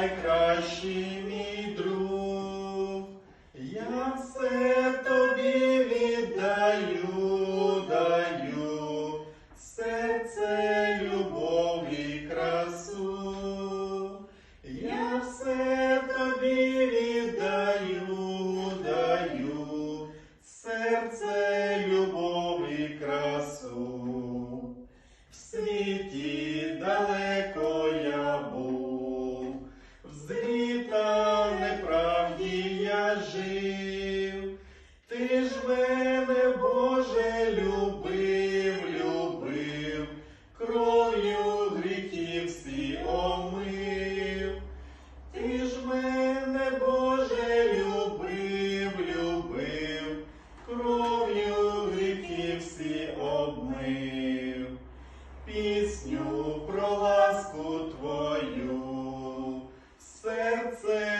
найкращий мій друг. Я все Ти ж мене, Боже, любив, любив, кров'ю гріхів всі омив. Ти ж мене, Боже, любив, любив, кров'ю гріхів всі обмив пісню про ласку твою, серце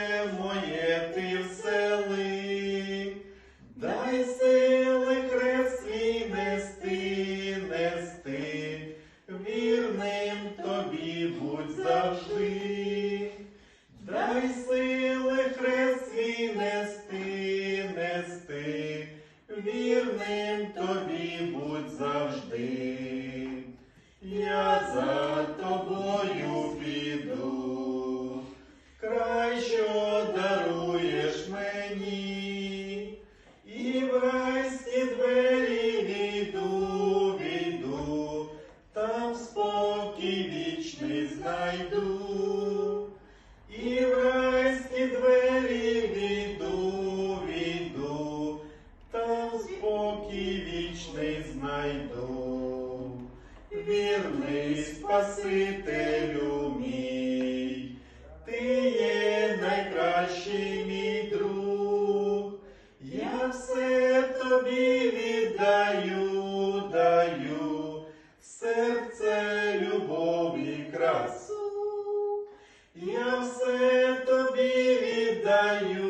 нести, вірним тобі будь завжди. Я за тобою піду, край, що даруєш мені, і в райські двері війду, війду, там спокій вічний знайду, знайду, вірний Спасителю мій, ти є найкращий мій друг, я все тобі віддаю, даю серце любов і красу, я все тобі віддаю.